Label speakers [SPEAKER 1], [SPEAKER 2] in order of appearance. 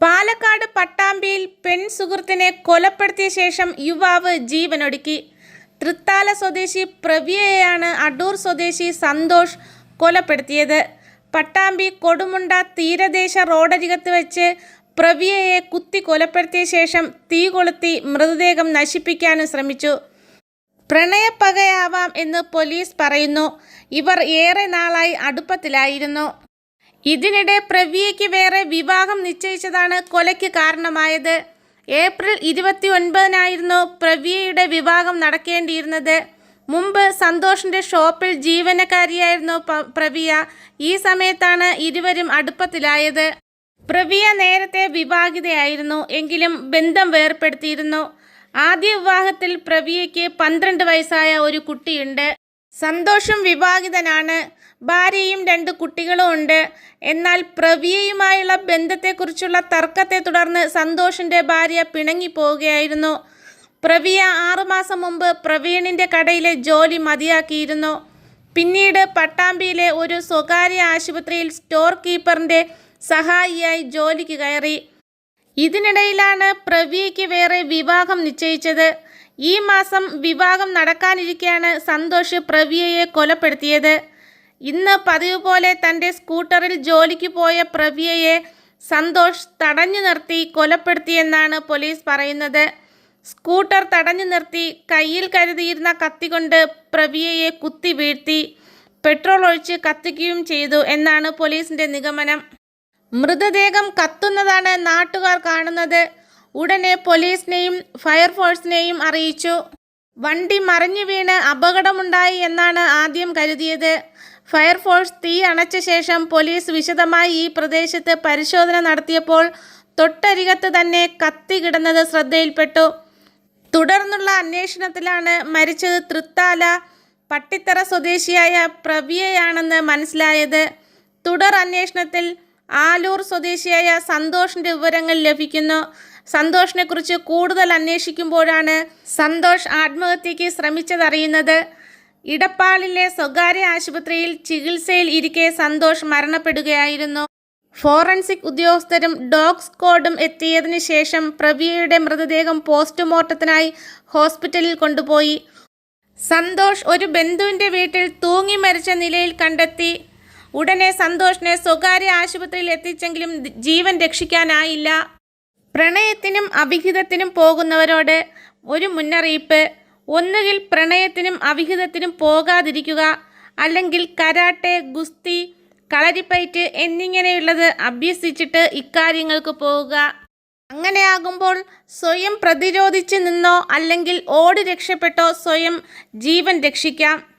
[SPEAKER 1] പാലക്കാട് പട്ടാമ്പിയിൽ പെൺ സുഹൃത്തിനെ കൊലപ്പെടുത്തിയ ശേഷം യുവാവ് ജീവനൊടുക്കി. തൃത്താല സ്വദേശി പ്രവിയയെയാണ് അടൂർ സ്വദേശി സന്തോഷ് കൊലപ്പെടുത്തിയത്. പട്ടാമ്പി കൊടുമുണ്ട തീരദേശ റോഡരികത്ത് വെച്ച് പ്രവിയയെ കുത്തി കൊലപ്പെടുത്തിയ ശേഷം തീ കൊളുത്തി മൃതദേഹം നശിപ്പിക്കാനും ശ്രമിച്ചു. പ്രണയപ്പകയാവാം എന്ന് പോലീസ് പറയുന്നു. ഇവർ ഏറെ നാളായി അടുപ്പത്തിലായിരുന്നു. ഇതിനിടെ പ്രവിയയ്ക്ക് വേറെ വിവാഹം നിശ്ചയിച്ചതാണ് കൊലയ്ക്ക് കാരണമായത്. ഏപ്രിൽ ഇരുപത്തി ഒൻപതിനായിരുന്നു പ്രവിയയുടെ വിവാഹം നടക്കേണ്ടിയിരുന്നത്. മുമ്പ് സന്തോഷിന്റെ ഷോപ്പിൽ ജീവനക്കാരിയായിരുന്നു പ്രവിയ. ഈ സമയത്താണ് ഇരുവരും അടുപ്പത്തിലായത്. പ്രവിയ നേരത്തെ വിവാഹിതയായിരുന്നു എങ്കിലും ബന്ധം വേർപ്പെടുത്തിയിരുന്നു. ആദ്യ വിവാഹത്തിൽ പ്രവിയയ്ക്ക് പന്ത്രണ്ട് വയസ്സായ ഒരു കുട്ടിയുണ്ട്. സന്തോഷം വിവാഹിതനാണ്. ഭാര്യയും രണ്ട് കുട്ടികളും ഉണ്ട്. എന്നാൽ പ്രവിയയുമായുള്ള ബന്ധത്തെക്കുറിച്ചുള്ള തർക്കത്തെ തുടർന്ന് സന്തോഷിന്റെ ഭാര്യ പിണങ്ങിപ്പോവുകയായിരുന്നു പ്രവിയ ആറുമാസം മുമ്പ് പ്രവീണിന്റെ കടയിലെ ജോലി മതിയാക്കിയിരുന്നു. പിന്നീട് പട്ടാമ്പിയിലെ ഒരു സ്വകാര്യ ആശുപത്രിയിൽ സ്റ്റോർ കീപ്പറിന്റെ സഹായിയായി ജോലിക്ക് കയറി. ഇതിനിടയിലാണ് പ്രവിയയ്ക്ക് വേറെ വിവാഹം നിശ്ചയിച്ചത്. ഈ മാസം വിവാഹം നടക്കാനിരിക്കെയാണ് സന്തോഷ് പ്രവിയയെ കൊലപ്പെടുത്തിയത്. ഇന്ന് പതിവ് പോലെ തന്റെ സ്കൂട്ടറിൽ ജോലിക്ക് പോയ പ്രവിയയെ സന്തോഷ് തടഞ്ഞു നിർത്തി കൊലപ്പെടുത്തിയെന്നാണ് പോലീസ് പറയുന്നത്. സ്കൂട്ടർ തടഞ്ഞു നിർത്തി കയ്യിൽ കരുതിയിരുന്ന കത്തി കൊണ്ട് പ്രവിയയെ കുത്തി വീഴ്ത്തി. പെട്രോൾ ഒഴിച്ച് കത്തിക്കുകയും ചെയ്തു എന്നാണ് പോലീസിന്റെ നിഗമനം. മൃതദേഹം കത്തുന്നതാണ് നാട്ടുകാർ കാണുന്നത്. ഉടനെ പോലീസിനെയും ഫയർഫോഴ്സിനെയും അറിയിച്ചു. വണ്ടി മറിഞ്ഞു വീണ് അപകടമുണ്ടായി എന്നാണ് ആദ്യം കരുതിയത്. ഫയർഫോഴ്സ് തീ അണച്ച ശേഷം പോലീസ് വിശദമായി ഈ പ്രദേശത്ത് പരിശോധന നടത്തിയപ്പോൾ തൊട്ടരികത്ത് തന്നെ കത്തി കിടന്നത് ശ്രദ്ധയിൽപ്പെട്ടു. തുടർന്നുള്ള അന്വേഷണത്തിലാണ് മരിച്ചത് തൃത്താല പട്ടിത്തറ സ്വദേശിയായ പ്രവിയയാണെന്ന് മനസ്സിലായത്. തുടർ അന്വേഷണത്തിൽ ആലൂർ സ്വദേശിയായ സന്തോഷിന്റെ വിവരങ്ങൾ ലഭിക്കുന്നു. സന്തോഷിനെക്കുറിച്ച് കൂടുതൽ അന്വേഷിക്കുമ്പോഴാണ് സന്തോഷ് ആത്മഹത്യയ്ക്ക് ശ്രമിച്ചതറിയുന്നത്. ഇടപ്പാളിലെ സ്വകാര്യ ആശുപത്രിയിൽ ചികിത്സയിൽ ഇരിക്കെ സന്തോഷ് മരണപ്പെടുകയായിരുന്നു. ഫോറൻസിക് ഉദ്യോഗസ്ഥരും ഡോഗ് സ്ക്വാഡും എത്തിയതിനു ശേഷം പ്രവിയയുടെ മൃതദേഹം പോസ്റ്റ്മോർട്ടത്തിനായി ഹോസ്പിറ്റലിൽ കൊണ്ടുപോയി. സന്തോഷ് ഒരു ബന്ധുവിന്റെ വീട്ടിൽ തൂങ്ങി മരിച്ച നിലയിൽ കണ്ടെത്തി. ഉടനെ സന്തോഷിനെ സ്വകാര്യ ആശുപത്രിയിൽ എത്തിച്ചെങ്കിലും ജീവൻ രക്ഷിക്കാനായില്ല. പ്രണയത്തിനും അവിഹിതത്തിനും പോകുന്നവരോട് ഒരു മുന്നറിയിപ്പ്. ഒന്നുകിൽ പ്രണയത്തിനും അവിഹിതത്തിനും പോകാതിരിക്കുക അല്ലെങ്കിൽ കരാട്ടെ ഗുസ്തി കളരിപ്പയറ്റ് എന്നിങ്ങനെയുള്ളത് അഭ്യസിച്ചിട്ട് ഇക്കാര്യങ്ങൾക്ക് പോവുക. അങ്ങനെയാകുമ്പോൾ സ്വയം പ്രതിരോധിച്ച് നിന്നോ അല്ലെങ്കിൽ ഓടി രക്ഷപ്പെട്ടോ സ്വയം ജീവൻ രക്ഷിക്കാം.